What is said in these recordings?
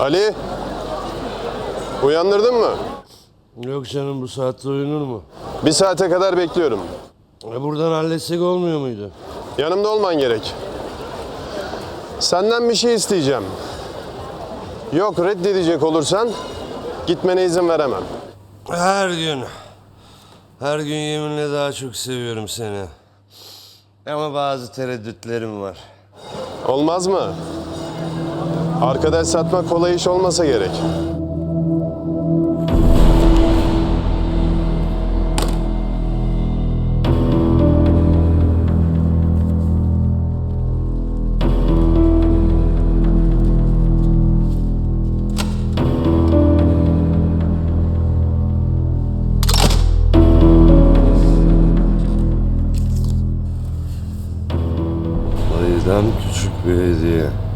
Ali. Uyandırdın mı? Yok canım bu saatte uyunur mu? Bir saate kadar bekliyorum. E buradan halletsek olmuyor muydu? Yanımda olman gerek. Senden bir şey isteyeceğim. Yok reddedecek olursan gitmene izin veremem. Her gün. Her gün yeminle daha çok seviyorum seni. Ama bazı tereddütlerim var. Olmaz mı? Arkadaş satmak kolay iş olmasa gerek. Dayıdan küçük bir hediye.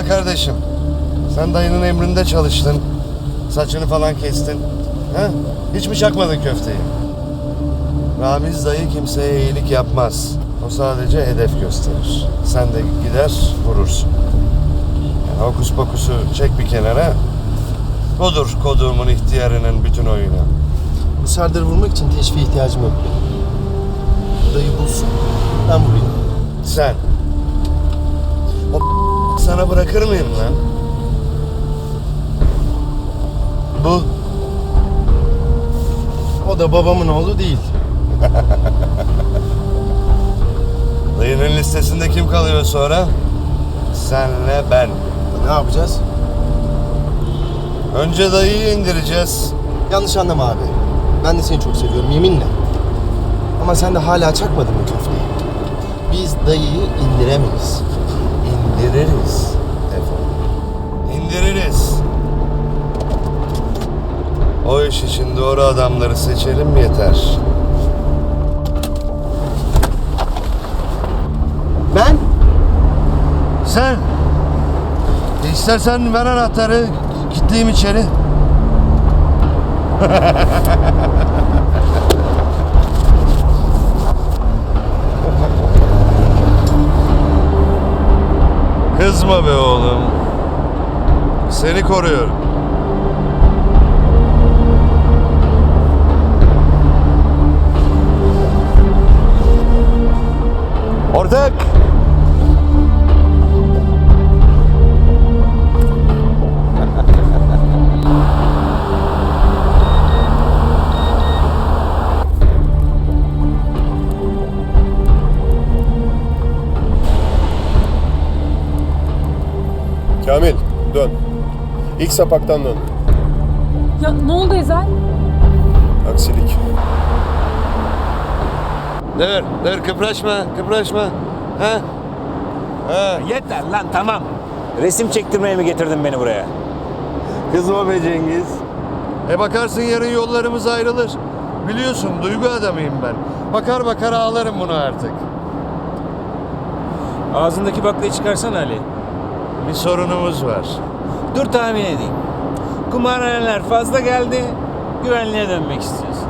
Güzel kardeşim. Sen dayının emrinde çalıştın. Saçını falan kestin. He? Hiç mi çakmadın köfteyi? Ramiz dayı kimseye iyilik yapmaz. O sadece hedef gösterir. Sen de gider vurursun. Yani hokus pokusu çek bir kenara. Budur koduğumun ihtiyarının bütün oyunu. Bu Serdar'ı vurmak için teşviğe ihtiyacım yok benim. Dayı bulsun, ben vurayım. Sen. Sana bırakır mıyım lan? Bu. O da babamın oğlu değil. Dayının listesinde kim kalıyor sonra? Senle ben. Ne yapacağız? Önce dayıyı indireceğiz. Yanlış anlama abi. Ben de seni çok seviyorum yeminle. Ama sen de hala çakmadın mı köfteyi? Biz dayıyı indiremeyiz. İndiririz. Defol. İndiririz. O iş için doğru adamları seçelim yeter. Ben? Sen. İstersen ver anahtarı. Gittiğim içeri. Kızma be oğlum. Seni koruyorum. Ortak. İlk sapaktan dön. Ya ne oldu Ezel? Aksilik. Dur, dur kıpraşma, kıpraşma. Ha? Ha, Yeter lan tamam. Resim çektirmeye mi getirdin beni buraya? kızma be Cengiz. E bakarsın yarın yollarımız ayrılır. Biliyorsun duygu adamıyım ben. Bakar bakar ağlarım bunu artık. Ağzındaki baklayı çıkarsana Ali. Bir sorunumuz var. Dur tahmin edeyim. Kumarhaneler fazla geldi. Güvenliğe dönmek istiyorsun.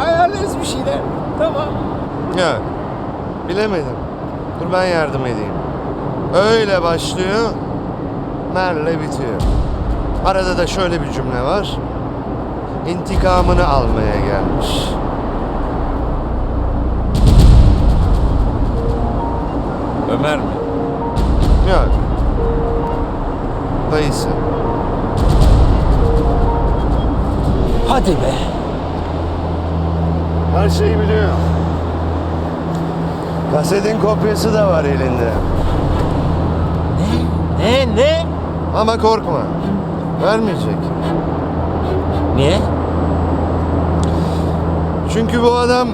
Ayarlarız bir şeyler. Tamam. Ya, bilemedim. Dur ben yardım edeyim. Öyle başlıyor, merle bitiyor. Arada da şöyle bir cümle var. İntikamını almaya gelmiş. Ömer mi? Yok. Dayısı. Hadi be. Her şeyi biliyor. Kasetin kopyası da var elinde. Ne? Ne? Ama korkma. Vermeyecek. Niye? Çünkü bu adam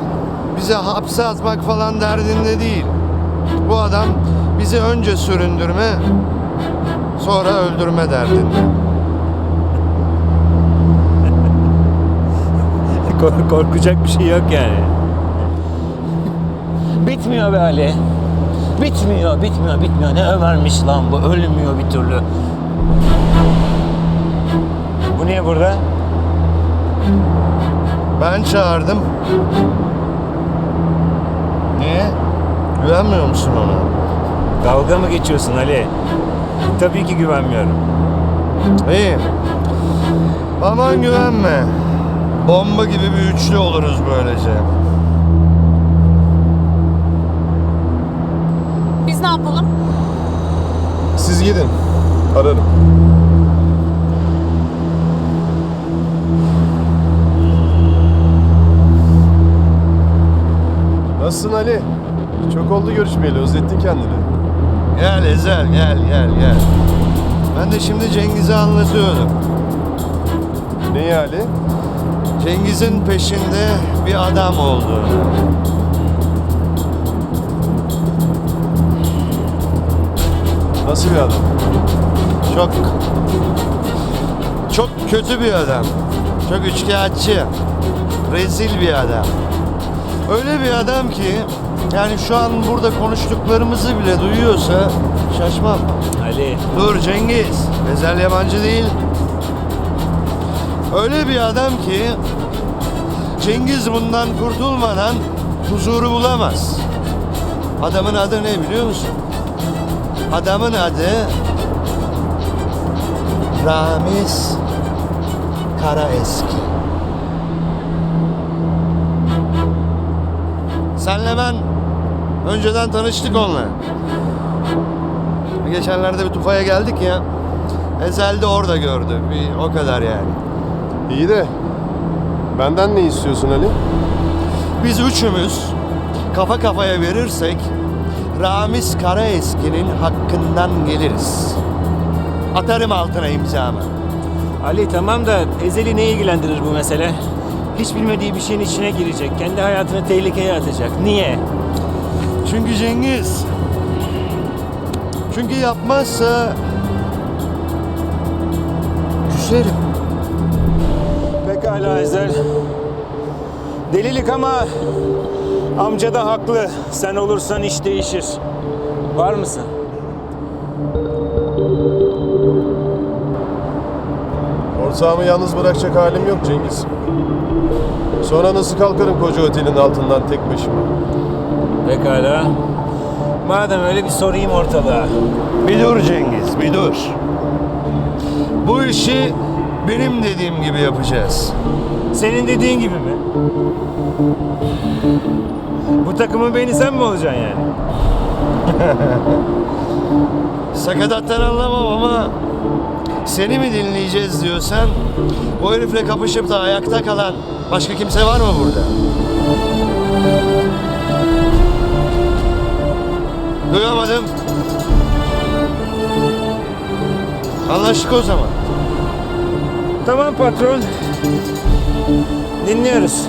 bize hapse atmak falan derdinde değil. Bu adam bizi önce süründürme, sonra öldürme derdinde. Kork- Korkacak bir şey yok yani. Bitmiyor be Ali. Bitmiyor, bitmiyor, bitmiyor. Ne Ömer'miş lan bu. Ölmüyor bir türlü. Bu niye burada? Ben çağırdım. Niye? Güvenmiyor musun ona? Dalga mı geçiyorsun Ali? Tabii ki güvenmiyorum. İyi. Aman güvenme. Bomba gibi bir üçlü oluruz böylece. Biz ne yapalım? Siz gidin. Ararım. Nasılsın Ali? Çok oldu görüşmeyeli. Özlettin kendini. Gel Ezel gel gel gel. Ben de şimdi Cengiz'e anlatıyordum. Neyi Ali? Cengiz'in peşinde bir adam olduğunu. Nasıl bir adam? Çok çok kötü bir adam. Çok üçkağıtçı. Rezil bir adam. Öyle bir adam ki yani şu an burada konuştuklarımızı bile duyuyorsa şaşmam. Ali, Dur Cengiz. Ezel yabancı değil. Öyle bir adam ki Cengiz bundan kurtulmadan huzuru bulamaz. Adamın adı ne biliyor musun? Adamın adı Ramiz Karaeski. Senle ben önceden tanıştık onunla. Geçenlerde bir tufaya geldik ya. Ezel de orada gördü. Bir o kadar yani. İyi de benden ne istiyorsun Ali? Biz üçümüz kafa kafaya verirsek Ramiz Karaeski'nin hakkından geliriz. Atarım altına imzamı. Ali tamam da Ezel'i ne ilgilendirir bu mesele? Hiç bilmediği bir şeyin içine girecek. Kendi hayatını tehlikeye atacak. Niye? Çünkü Cengiz çünkü yapmazsa küserim. Pekala Ezel. Delilik ama amca da haklı. Sen olursan iş değişir. Var mısın? Ortağımı yalnız bırakacak halim yok Cengiz. Sonra nasıl kalkarım koca otelin altından tek başıma? Pekala. Madem öyle bir sorayım ortalığa. Bir dur Cengiz, bir dur. Bu işi benim dediğim gibi yapacağız. Senin dediğin gibi mi? Bu takımın beyni sen mi olacaksın yani? Sakatattan anlamam ama seni mi dinleyeceğiz diyorsan o herifle kapışıp da ayakta kalan başka kimse var mı burada? Duyamadım. Anlaştık o zaman. Tamam patron. Dinliyoruz.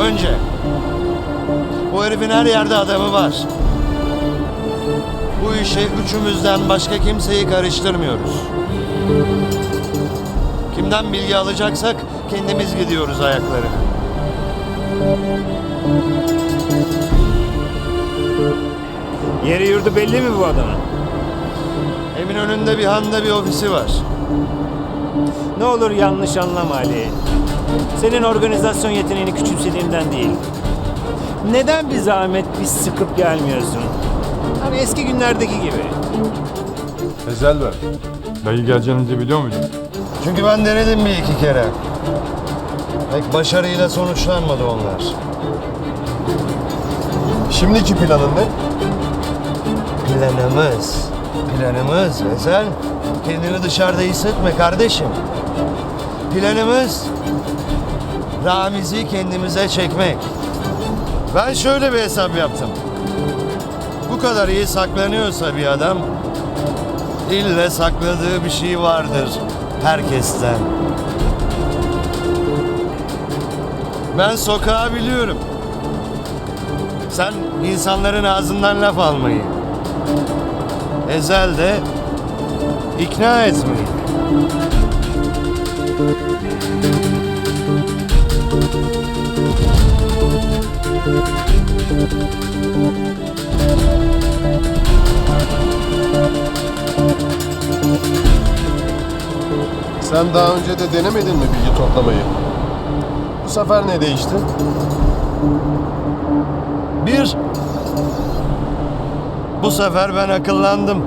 Önce bu herifin her yerde adamı var. Bu işe üçümüzden başka kimseyi karıştırmıyoruz. Kimden bilgi alacaksak kendimiz gidiyoruz ayaklarına. Yeri yurdu belli mi bu adamın? Emin önünde bir handa bir ofisi var. Ne olur yanlış anlama Ali. Senin organizasyon yeteneğini küçümsediğimden değil. Neden bir zahmet biz sıkıp gelmiyorsun? Hani eski günlerdeki gibi. Ezel ver. Dayı geleceğinizi biliyor muydun? Çünkü ben denedim bir iki kere. Pek başarıyla sonuçlanmadı onlar. Şimdiki planın ne? Planımız, planımız Ezel. Kendini dışarıda hissetme kardeşim. Planımız Ramiz'i kendimize çekmek. Ben şöyle bir hesap yaptım. Bu kadar iyi saklanıyorsa bir adam ille sakladığı bir şey vardır herkesten. Ben sokağı biliyorum. Sen insanların ağzından laf almayı. Ezel de ikna etmeyi. Sen daha önce de denemedin mi bilgi toplamayı? Bu sefer ne değişti? Bu sefer ben akıllandım.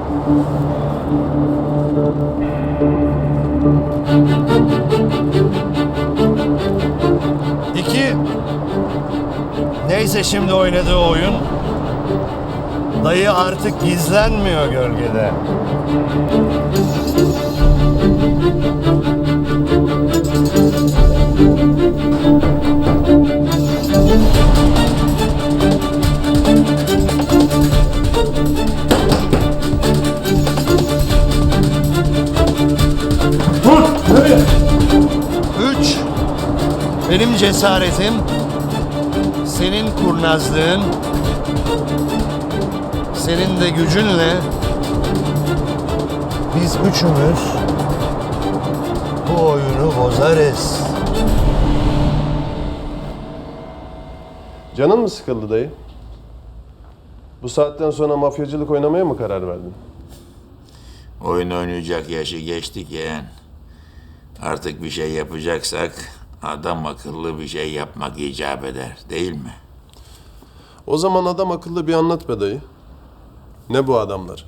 İki, neyse şimdi oynadığı oyun, dayı artık gizlenmiyor gölgede. Benim cesaretim, senin kurnazlığın, senin de gücünle biz üçümüz bu oyunu bozarız. Canın mı sıkıldı dayı? Bu saatten sonra mafyacılık oynamaya mı karar verdin? Oyun oynayacak yaşı geçtik yeğen. Artık bir şey yapacaksak adam akıllı bir şey yapmak icap eder değil mi? O zaman adam akıllı bir anlat be dayı. Ne bu adamlar?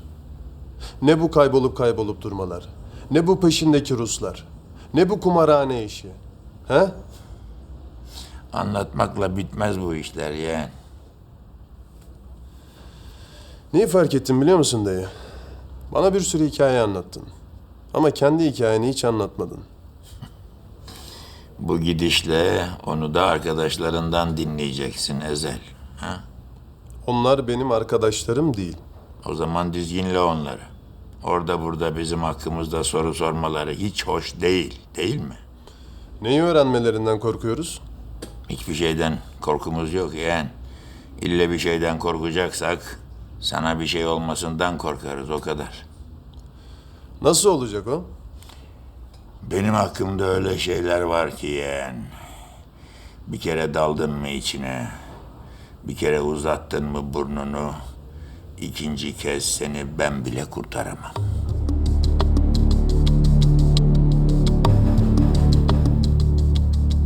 Ne bu kaybolup kaybolup durmalar? Ne bu peşindeki Ruslar? Ne bu kumarhane işi? He? Anlatmakla bitmez bu işler yeğen. Neyi fark ettim biliyor musun dayı? Bana bir sürü hikaye anlattın. Ama kendi hikayeni hiç anlatmadın. Bu gidişle onu da arkadaşlarından dinleyeceksin Ezel. Ha? Onlar benim arkadaşlarım değil. O zaman dizginle onları. Orada burada bizim hakkımızda soru sormaları hiç hoş değil, değil mi? Neyi öğrenmelerinden korkuyoruz? Hiçbir şeyden korkumuz yok yeğen. İlle bir şeyden korkacaksak sana bir şey olmasından korkarız o kadar. Nasıl olacak o? Benim hakkımda öyle şeyler var ki yeğen. Bir kere daldın mı içine, bir kere uzattın mı burnunu, ikinci kez seni ben bile kurtaramam.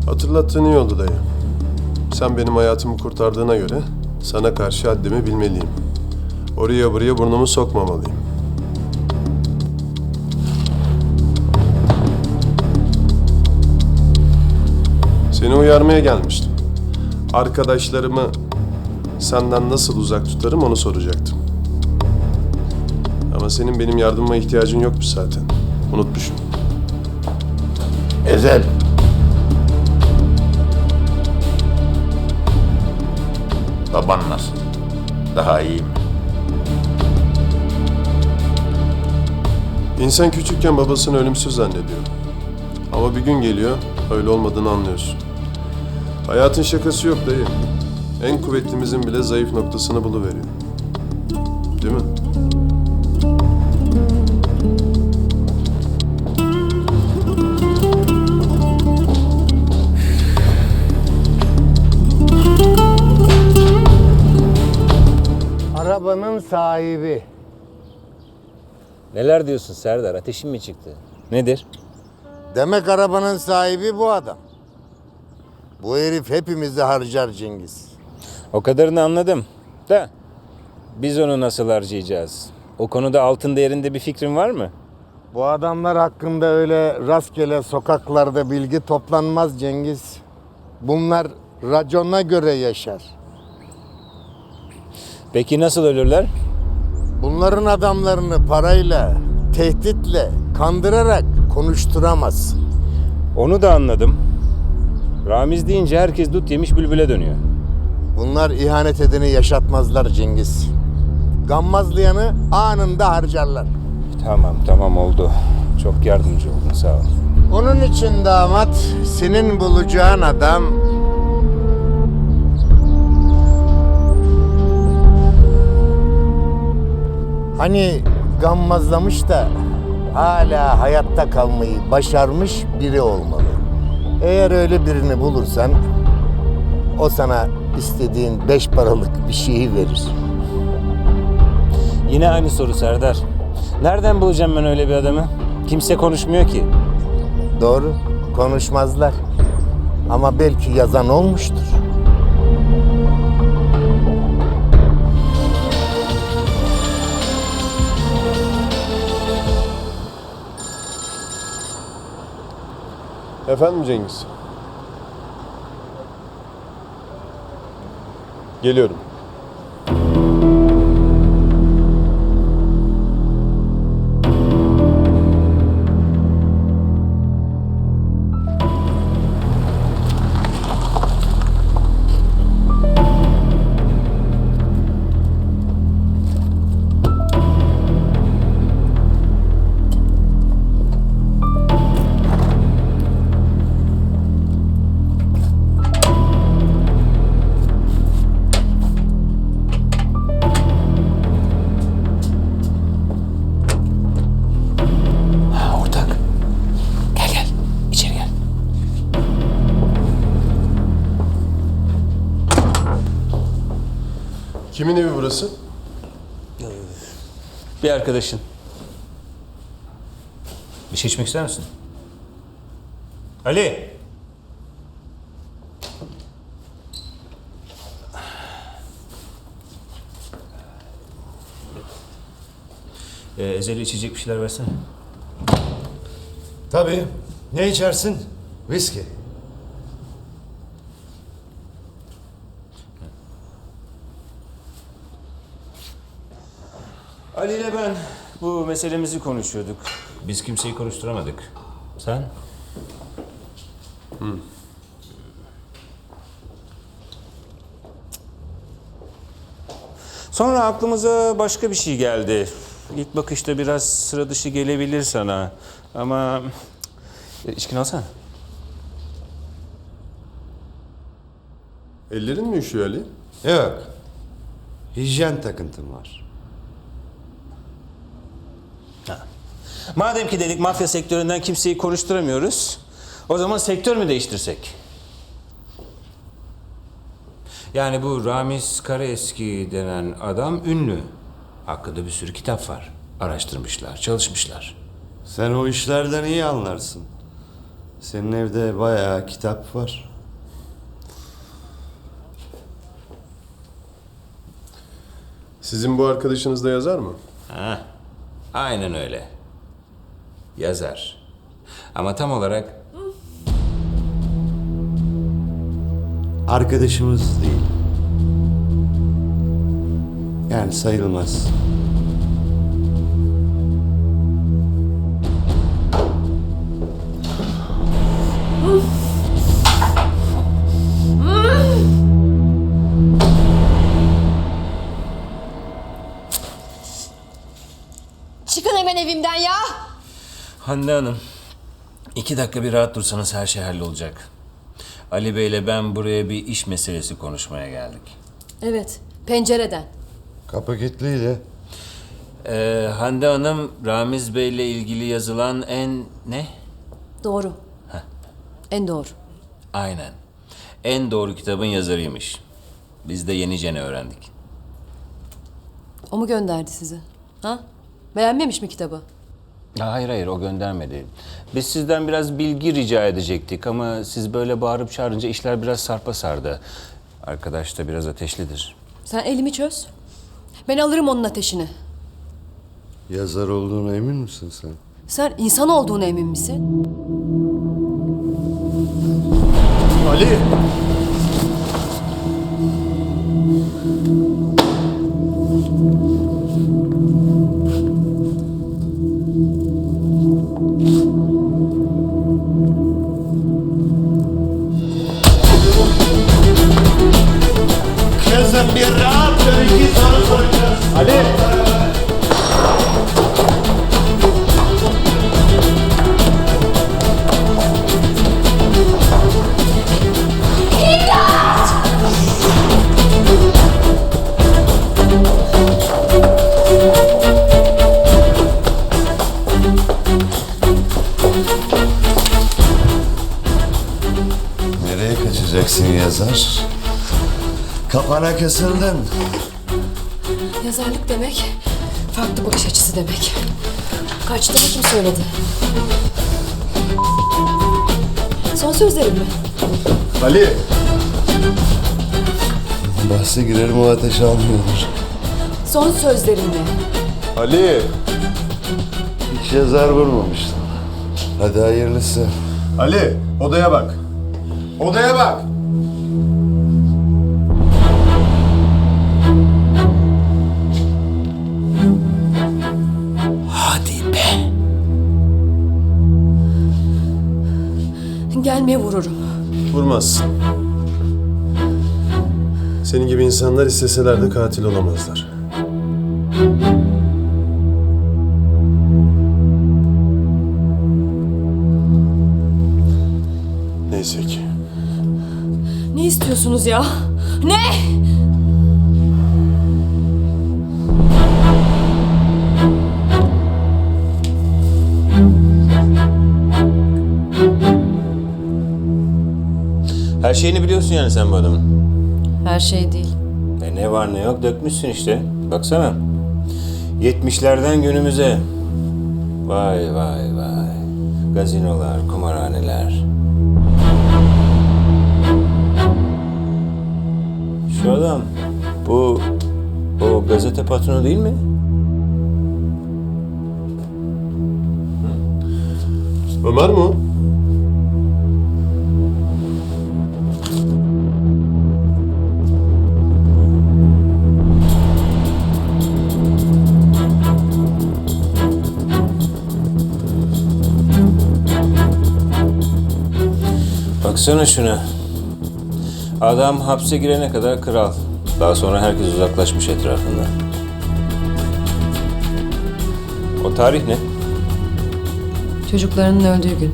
Hatırlattığın iyi oldu dayı. Sen benim hayatımı kurtardığına göre sana karşı haddimi bilmeliyim. Oraya buraya burnumu sokmamalıyım. Seni uyarmaya gelmiştim. Arkadaşlarımı senden nasıl uzak tutarım onu soracaktım. Ama senin benim yardımıma ihtiyacın yokmuş zaten. Unutmuşum. Ezel. Baban nasıl? Daha iyi mi? İnsan küçükken babasını ölümsüz zannediyor. Ama bir gün geliyor, öyle olmadığını anlıyorsun. Hayatın şakası yok dayı. En kuvvetlimizin bile zayıf noktasını buluveriyor. Değil mi? Arabanın sahibi. Neler diyorsun Serdar? Ateşin mi çıktı? Nedir? Demek arabanın sahibi bu adam. Bu herif hepimizi harcar Cengiz. O kadarını anladım. Da biz onu nasıl harcayacağız? O konuda altın değerinde bir fikrin var mı? Bu adamlar hakkında öyle rastgele sokaklarda bilgi toplanmaz Cengiz. Bunlar racona göre yaşar. Peki nasıl ölürler? Bunların adamlarını parayla, tehditle, kandırarak konuşturamazsın. Onu da anladım. Ramiz deyince herkes dut yemiş bülbüle dönüyor. Bunlar ihanet edeni yaşatmazlar Cengiz. Gammazlayanı anında harcarlar. Tamam tamam oldu. Çok yardımcı oldun sağ ol. Onun için damat senin bulacağın adam Hani gammazlamış da hala hayatta kalmayı başarmış biri olmalı. Eğer öyle birini bulursan o sana istediğin beş paralık bir şeyi verir. Yine aynı soru Serdar. Nereden bulacağım ben öyle bir adamı? Kimse konuşmuyor ki. Doğru, konuşmazlar. Ama belki yazan olmuştur. Efendim Cengiz? Geliyorum. Burası? Bir arkadaşın. Bir şey içmek ister misin? Ali. Ee, ezeli içecek bir şeyler versene. Tabii. Ne içersin? Viski. Ali ile ben bu meselemizi konuşuyorduk. Biz kimseyi konuşturamadık. Sen? Sonra aklımıza başka bir şey geldi. İlk bakışta biraz sıra dışı gelebilir sana. Ama... E, İçkini alsana. Ellerin mi üşüyor Ali? Yok. Hijyen takıntım var. Madem ki dedik mafya sektöründen kimseyi konuşturamıyoruz, o zaman sektör mü değiştirsek? Yani bu Ramiz Karaeski denen adam ünlü. Hakkında bir sürü kitap var. Araştırmışlar, çalışmışlar. Sen o işlerden iyi anlarsın. Senin evde bayağı kitap var. Sizin bu arkadaşınız da yazar mı? Ha, aynen öyle. Yazar. Ama tam olarak Arkadaşımız değil. Yani sayılmaz. Çıkın Hande Hanım, iki dakika bir rahat dursanız her şey hallolacak. Ali Bey'le ben buraya bir iş meselesi konuşmaya geldik. Evet, pencereden. Kapı kilitliydi. Ee, Hande Hanım, Ramiz Bey'le ilgili yazılan en ne? Doğru. En doğru. Aynen. En doğru kitabın yazarıymış. Biz de yenicene öğrendik. O mu gönderdi sizi? Ha? Beğenmemiş mi kitabı? Hayır hayır o göndermedi. Biz sizden biraz bilgi rica edecektik ama siz böyle bağırıp çağırınca işler biraz sarpa sardı. Arkadaş da biraz ateşlidir. Sen elimi çöz. Ben alırım onun ateşini. Yazar olduğuna emin misin sen? Sen insan olduğuna emin misin? Ali! Yazar. Kafana kısıldın. Yazarlık demek farklı bakış açısı demek. Kaçtığını kim söyledi? Son sözlerim mi? Ali! Bahse girerim o ateş almıyordur. Son sözlerim mi? Ali! Hiç yazar vurmamıştım. Hadi hayırlısı. Ali! Odaya bak. Odaya bak! Gelmeye vururum. Vurmazsın. Senin gibi insanlar isteseler de katil olamazlar. Neyse ki. Ne istiyorsunuz ya? Ne? Her şeyini biliyorsun yani sen bu adamın. Her şey değil. E ne var ne yok dökmüşsün işte. Baksana. 70'lerden günümüze. Vay vay vay. Gazinolar, kumarhaneler. Şu adam bu o gazete patronu değil mi? Ömer mi o? Baksana şuna. Adam hapse girene kadar kral. Daha sonra herkes uzaklaşmış etrafından. O tarih ne? Çocuklarının öldüğü gün.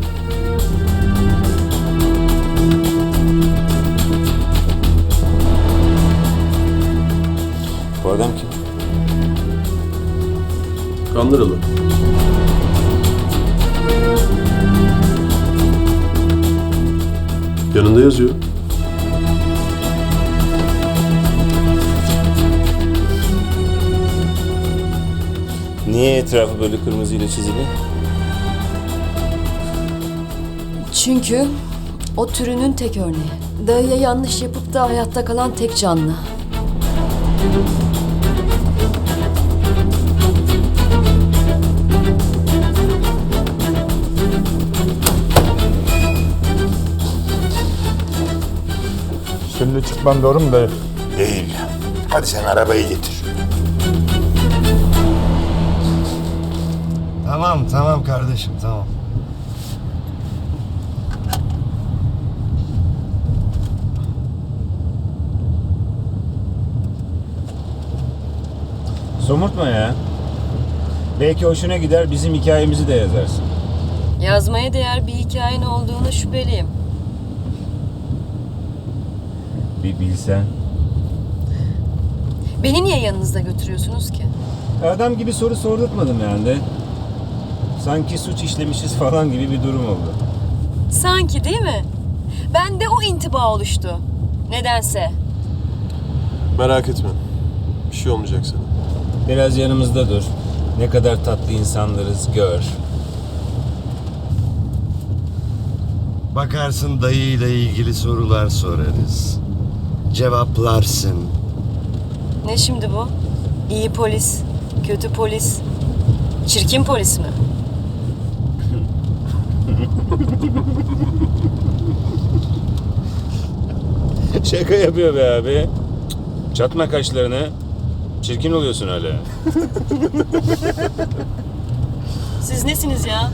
Bu adam kim? Kandıralı. Yanında yazıyor. Niye etrafı böyle kırmızıyla çizili? Çünkü o türünün tek örneği. Dayıya yanlış yapıp da hayatta kalan tek canlı. Şimdi çıkmam doğru mu dayı? Değil. Hadi sen arabayı getir. Tamam tamam kardeşim tamam. Somurtma ya. Belki hoşuna gider bizim hikayemizi de yazarsın. Yazmaya değer bir hikayen olduğunu şüpheliyim. Bir bilsen. Beni niye yanınızda götürüyorsunuz ki? Adam gibi soru sordurtmadım yani de. Sanki suç işlemişiz falan gibi bir durum oldu. Sanki değil mi? Bende o intiba oluştu. Nedense. Merak etme. Bir şey olmayacak sana. Biraz yanımızda dur. Ne kadar tatlı insanlarız gör. Bakarsın dayıyla ilgili sorular sorarız. Cevaplarsın. Ne şimdi bu? İyi polis, kötü polis, çirkin polis mi? Şaka yapıyor be abi. Çatma kaşlarını. Çirkin oluyorsun hala. Siz nesiniz ya?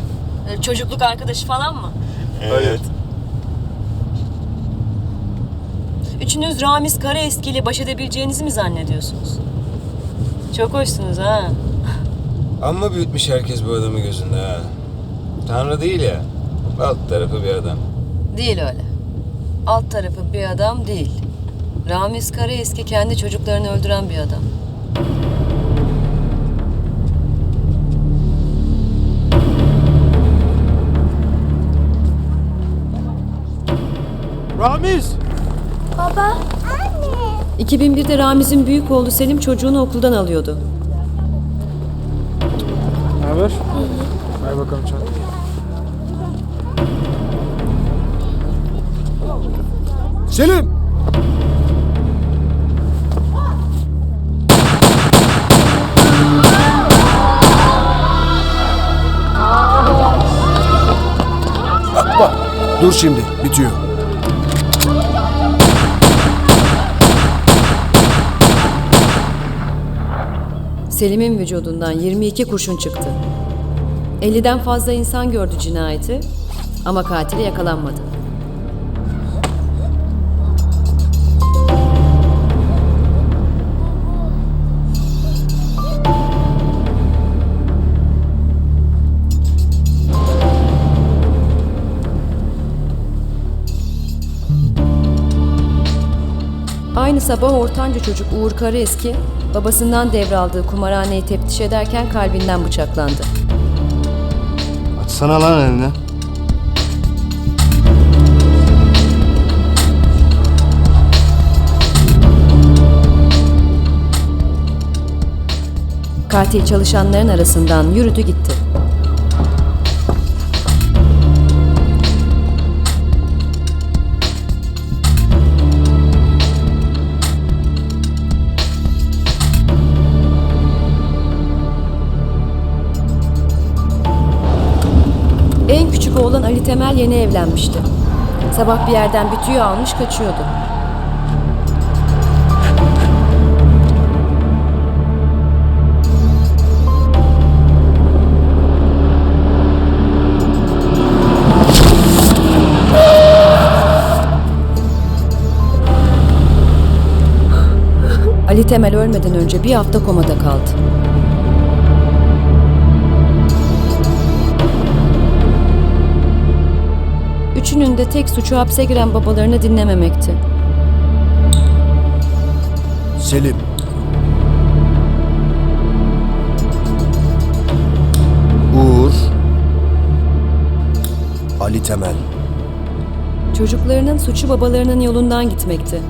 Ee, Çocukluk arkadaşı falan mı? Evet. Üçünüz Ramiz Karaeski ile baş edebileceğinizi mi zannediyorsunuz? Çok hoşsunuz ha. Amma büyütmüş herkes bu adamı gözünde ha. Tanrı değil ya. Alt tarafı bir adam. Değil öyle. Alt tarafı bir adam değil. Ramiz Karaeski kendi çocuklarını öldüren bir adam. Ramiz! Baba. 2001'de Ramiz'in büyük oğlu Selim çocuğunu okuldan alıyordu. Ne haber? Ver bakalım çantayı. Selim! Dur şimdi, bitiyor. Selim'in vücudundan 22 kurşun çıktı. 50'den fazla insan gördü cinayeti ama katili yakalanmadı. Aynı sabah ortanca çocuk Uğur Karaeski babasından devraldığı kumarhaneyi teftiş ederken kalbinden bıçaklandı. Açsana lan elini. Katil çalışanların arasından yürüdü gitti. Ali Temel yeni evlenmişti. Sabah bir yerden bir tüy almış kaçıyordu. Ali Temel ölmeden önce bir hafta komada kaldı. Üçünün de tek suçu hapse giren babalarını dinlememekti. Selim. Uğur. Ali Temel. Çocuklarının suçu babalarının yolundan gitmekti.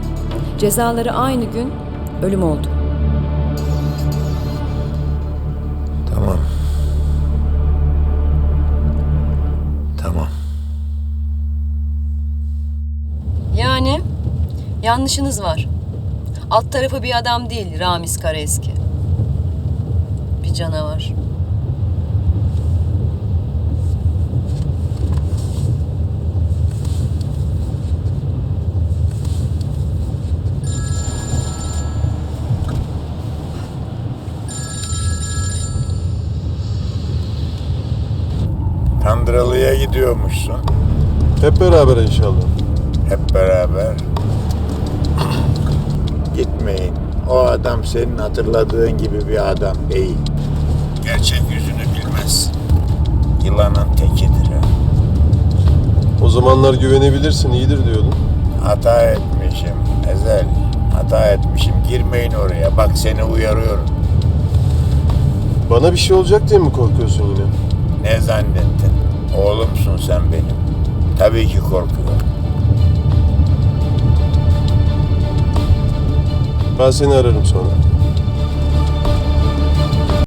Cezaları aynı gün ölüm oldu. Yanlışınız var. Alt tarafı bir adam değil Ramiz Karaeski. Bir canavar. Kandıralı'ya gidiyormuşsun. Hep beraber inşallah. Hep beraber. Gitmeyin. O adam senin hatırladığın gibi bir adam değil. Gerçek yüzünü bilmez. Yılanın tekidir. o. O zamanlar güvenebilirsin, iyidir diyordun. Hata etmişim. Ezel. Hata etmişim. Girmeyin oraya. Bak seni uyarıyorum. Bana bir şey olacak diye mi korkuyorsun yine? Ne zannettin? Oğlumsun sen benim. Tabii ki korkuyorum. Ben seni ararım sonra.